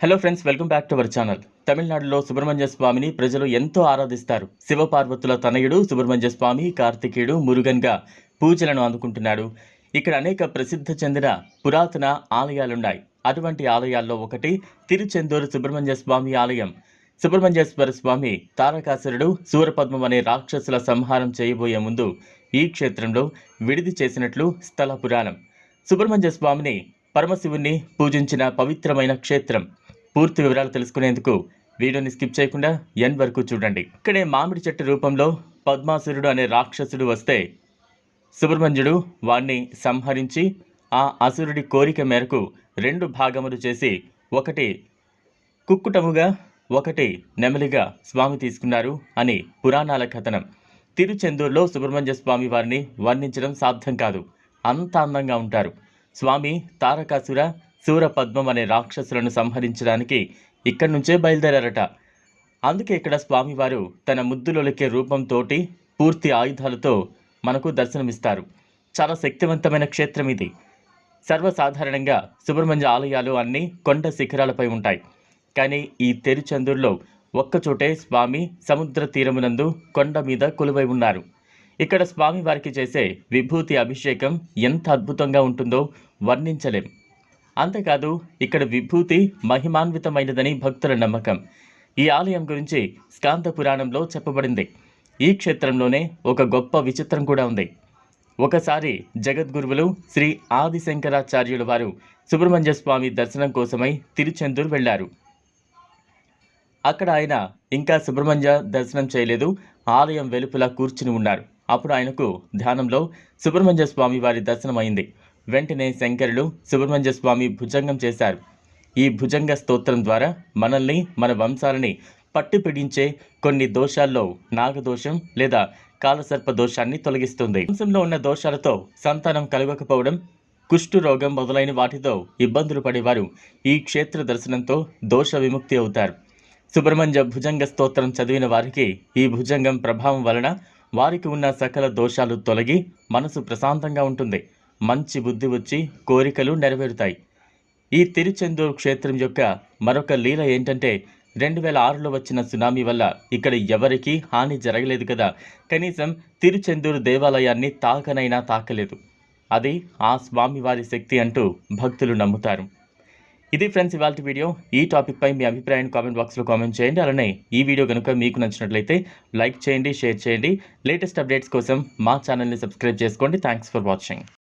Hello friends welcome back to our channel తమిళనాడులో సుబ్రహ్మణ్య స్వామిని ప్రజలు ఎంతో ఆరాధిస్తారు. శివపార్వతుల తనయుడు సుబ్రహ్మణ్య స్వామి కార్తికేయుడు మురుగన్గా పూజలను అందుకుంటున్నాడు. ఇక్కడ అనేక ప్రసిద్ధ చెందిన పురాతన ఆలయాలున్నాయి. అటువంటి ఆలయాల్లో ఒకటి తిరుచెందూరు సుబ్రహ్మణ్య స్వామి ఆలయం. సుబ్రహ్మణ్యేశ్వర స్వామి తారకాసురుడు సూరపద్మం అనే రాక్షసుల సంహారం చేయబోయే ముందు ఈ క్షేత్రంలో విడిది చేసినట్లు స్థల పురాణం. సుబ్రహ్మణ్య స్వామిని పరమశివుణ్ణి పూజించిన పవిత్రమైన క్షేత్రం. పూర్తి వివరాలు తెలుసుకునేందుకు వీడియోని స్కిప్ చేయకుండా ఎన్ వరకు చూడండి. ఇక్కడే మామిడి చెట్టు రూపంలో పద్మాసురుడు అనే రాక్షసుడు వస్తే సుబ్రహ్మణ్యుడు వాణ్ణి సంహరించి ఆ అసురుడి కోరిక మేరకు రెండు భాగములు చేసి ఒకటి కుక్కుటముగా ఒకటి నెమలిగా స్వామి తీసుకున్నారు అని పురాణాల కథనం. తిరుచెందూరులో సుబ్రహ్మణ్య స్వామి వారిని వర్ణించడం సాధ్యం కాదు. అంత అందంగా ఉంటారు. స్వామి తారకాసుర శూరపద్మం అనే రాక్షసులను సంహరించడానికి ఇక్కడి నుంచే బయలుదేరారట. అందుకే ఇక్కడ స్వామివారు తన ముద్దులొలికే రూపంతోటి పూర్తి ఆయుధాలతో మనకు దర్శనమిస్తారు. చాలా శక్తివంతమైన క్షేత్రం ఇది. సర్వసాధారణంగా సుబ్రహ్మణ్య ఆలయాలు అన్నీ కొండ శిఖరాలపై ఉంటాయి. కానీ ఈ తెరుచందూరులో ఒక్కచోటే స్వామి సముద్ర తీరమునందు కొండ మీద కొలువై ఉన్నారు. ఇక్కడ స్వామి వారికి చేసే విభూతి అభిషేకం ఎంత అద్భుతంగా ఉంటుందో వర్ణించలేం. అంతేకాదు ఇక్కడ విభూతి మహిమాన్వితమైనదని భక్తుల నమ్మకం. ఈ ఆలయం గురించి స్కాంత పురాణంలో చెప్పబడింది. ఈ క్షేత్రంలోనే ఒక గొప్ప విచిత్రం కూడా ఉంది. ఒకసారి జగద్గురువులు శ్రీ ఆదిశంకరాచార్యుల వారు సుబ్రహ్మణ్య స్వామి దర్శనం కోసమై తిరుచెందూరు వెళ్ళారు. అక్కడ ఆయన ఇంకా సుబ్రహ్మణ్య దర్శనం చేయలేదు. ఆలయం వెలుపల కూర్చుని ఉన్నారు. అప్పుడు ఆయనకు ధ్యానంలో సుబ్రహ్మణ్య స్వామి వారి దర్శనం అయింది వెంటనే శంకరులు సుబ్రహ్మణ్య స్వామి భుజంగం చేశారు. ఈ భుజంగ స్తోత్రం ద్వారా మనల్ని మన వంశాలని పట్టి పిడించే కొన్ని దోషాల్లో నాగదోషం లేదా కాలసర్ప దోషాన్ని తొలగిస్తుంది. వంశంలో ఉన్న దోషాలతో సంతానం కలగకపోవడం కుష్టు రోగం మొదలైన వాటితో ఇబ్బందులు పడేవారు ఈ క్షేత్ర దర్శనంతో దోష విముక్తి అవుతారు. సుబ్రహ్మణ్య భుజంగ స్తోత్రం చదివిన వారికి ఈ భుజంగం ప్రభావం వలన వారికి ఉన్న సకల దోషాలు తొలగి మనసు ప్రశాంతంగా ఉంటుంది. మంచి బుద్ధి వచ్చి కోరికలు నెరవేరుతాయి. ఈ తిరుచెందూరు క్షేత్రం యొక్క మరొక లీల ఏంటంటే రెండు వేల ఆరులో వచ్చిన సునామీ వల్ల ఇక్కడ ఎవరికీ హాని జరగలేదు కదా. కనీసం తిరుచెందూరు దేవాలయాన్ని తాకనైనా తాకలేదు. అది ఆ స్వామివారి శక్తి అంటూ భక్తులు నమ్ముతారు. ఇది ఫ్రెండ్స్ ఇవాళ వీడియో. ఈ టాపిక్పై మీ అభిప్రాయాన్ని కామెంట్ బాక్స్లో కామెంట్ చేయండి. అలానే ఈ వీడియో కనుక మీకు నచ్చినట్లయితే లైక్ చేయండి షేర్ చేయండి. లేటెస్ట్ అప్డేట్స్ కోసం మా ఛానల్ని సబ్స్క్రైబ్ చేసుకోండి. Thanks for watching.